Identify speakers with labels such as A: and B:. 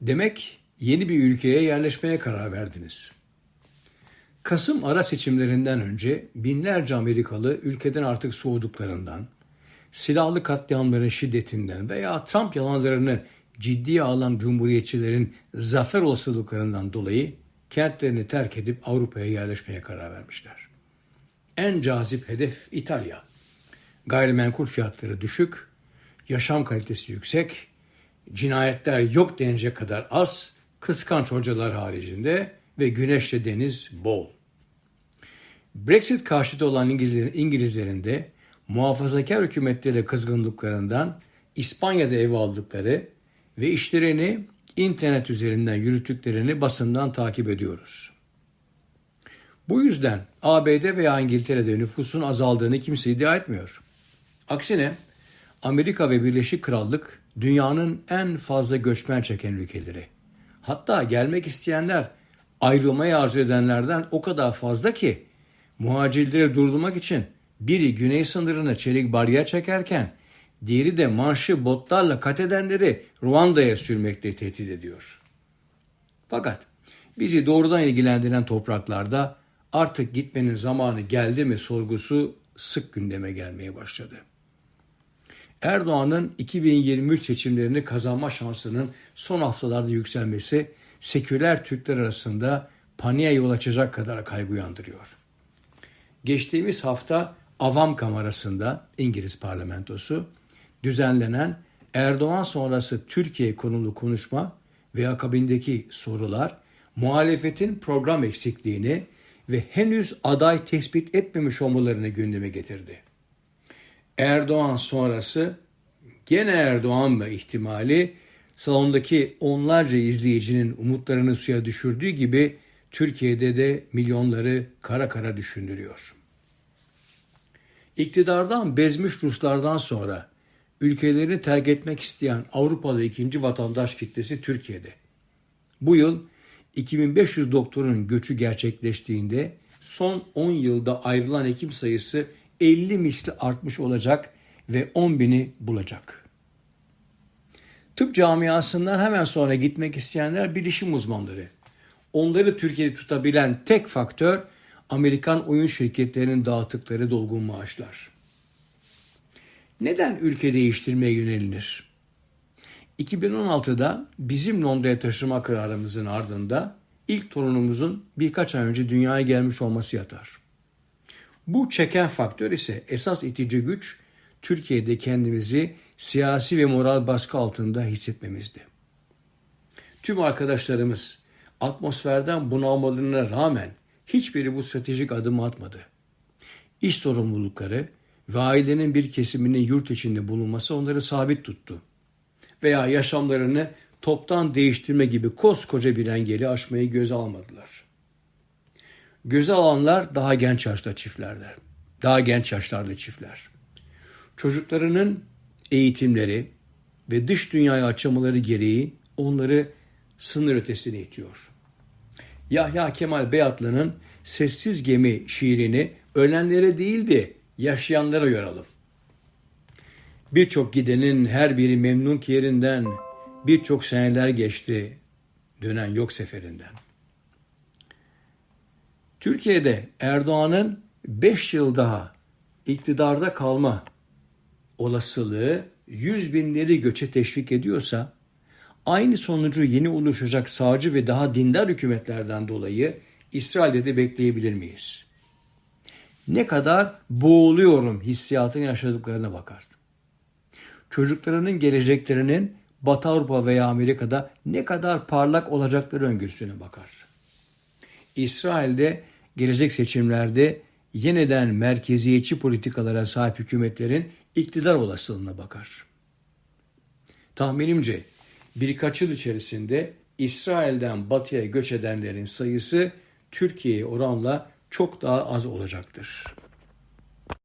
A: Demek yeni bir ülkeye yerleşmeye karar verdiniz. Kasım ara seçimlerinden önce binlerce Amerikalı ülkeden artık soğuduklarından, silahlı katliamların şiddetinden veya Trump yalanlarını ciddiye alan cumhuriyetçilerin zafer olasılıklarından dolayı kentlerini terk edip Avrupa'ya yerleşmeye karar vermişler. En cazip hedef İtalya. Gayrimenkul fiyatları düşük, yaşam kalitesi yüksek, cinayetler yok denecek kadar az, kıskanç hocalar haricinde ve güneşle deniz bol. Brexit karşıtı olan İngilizlerin, İngilizlerin de muhafazakar hükümetlere kızgınlıklarından İspanya'da ev aldıkları ve işlerini internet üzerinden yürüttüklerini basından takip ediyoruz. Bu yüzden ABD veya İngiltere'de nüfusun azaldığını kimse iddia etmiyor. Aksine Amerika ve Birleşik Krallık dünyanın en fazla göçmen çeken ülkeleri. Hatta gelmek isteyenler ayrılmayı arzu edenlerden o kadar fazla ki muhacirleri durdurmak için biri güney sınırına çelik bariyer çekerken diğeri de manşı botlarla kat edenleri Ruanda'ya sürmekle tehdit ediyor. Fakat bizi doğrudan ilgilendiren topraklarda artık gitmenin zamanı geldi mi sorgusu sık gündeme gelmeye başladı. Erdoğan'ın 2023 seçimlerini kazanma şansının son haftalarda yükselmesi seküler Türkler arasında paniğe yol açacak kadar kaygı uyandırıyor. Geçtiğimiz hafta Avam Kamerası'nda İngiliz parlamentosu düzenlenen Erdoğan sonrası Türkiye konulu konuşma ve akabindeki sorular muhalefetin program eksikliğini ve henüz aday tespit etmemiş olmalarını gündeme getirdi. Erdoğan sonrası gene Erdoğan mı ihtimali salondaki onlarca izleyicinin umutlarını suya düşürdüğü gibi Türkiye'de de milyonları kara kara düşündürüyor. İktidardan bezmiş Ruslardan sonra ülkelerini terk etmek isteyen Avrupalı ikinci vatandaş kitlesi Türkiye'de. Bu yıl 2500 doktorun göçü gerçekleştiğinde son 10 yılda ayrılan hekim sayısı 50 misli artmış olacak ve 10 bini bulacak. Tıp camiasından hemen sonra gitmek isteyenler bilişim uzmanları. Onları Türkiye'de tutabilen tek faktör Amerikan oyun şirketlerinin dağıttıkları dolgun maaşlar. Neden ülke değiştirmeye yönelilir? 2016'da bizim Londra'ya taşıma kararımızın ardında ilk torunumuzun birkaç ay önce dünyaya gelmiş olması yatar. Bu çeken faktör ise esas itici güç Türkiye'de kendimizi siyasi ve moral baskı altında hissetmemizdi. Tüm arkadaşlarımız atmosferden bunalmalarına rağmen hiçbiri bu stratejik adımı atmadı. İş sorumlulukları ve ailenin bir kesiminin yurt içinde bulunması onları sabit tuttu. Veya yaşamlarını toptan değiştirme gibi koskoca bir engeli aşmayı göze almadılar. Göze alanlar daha genç yaşta çiftlerler. Daha genç yaşlarlı çiftler. Çocuklarının eğitimleri ve dış dünyaya açamaları gereği onları sınır ötesine itiyor. Yahya Kemal Beyatlı'nın Sessiz Gemi şiirini ölenlere değil de yaşayanlara yoralım. Birçok gidenin her biri memnun ki yerinden, birçok seneler geçti dönen yok seferinden. Türkiye'de Erdoğan'ın 5 yıl daha iktidarda kalma olasılığı 100 binleri göçe teşvik ediyorsa aynı sonucu yeni oluşacak sağcı ve daha dindar hükümetlerden dolayı İsrail'de de bekleyebilir miyiz? Ne kadar boğuluyorum hissiyatını yaşadıklarına bakar. Çocuklarının geleceklerinin Batı Avrupa veya Amerika'da ne kadar parlak olacakları öngörüsüne bakar. İsrail'de gelecek seçimlerde yeniden merkeziyetçi politikalara sahip hükümetlerin iktidar olasılığına bakar. Tahminimce birkaç yıl içerisinde İsrail'den batıya göç edenlerin sayısı Türkiye'ye oranla çok daha az olacaktır.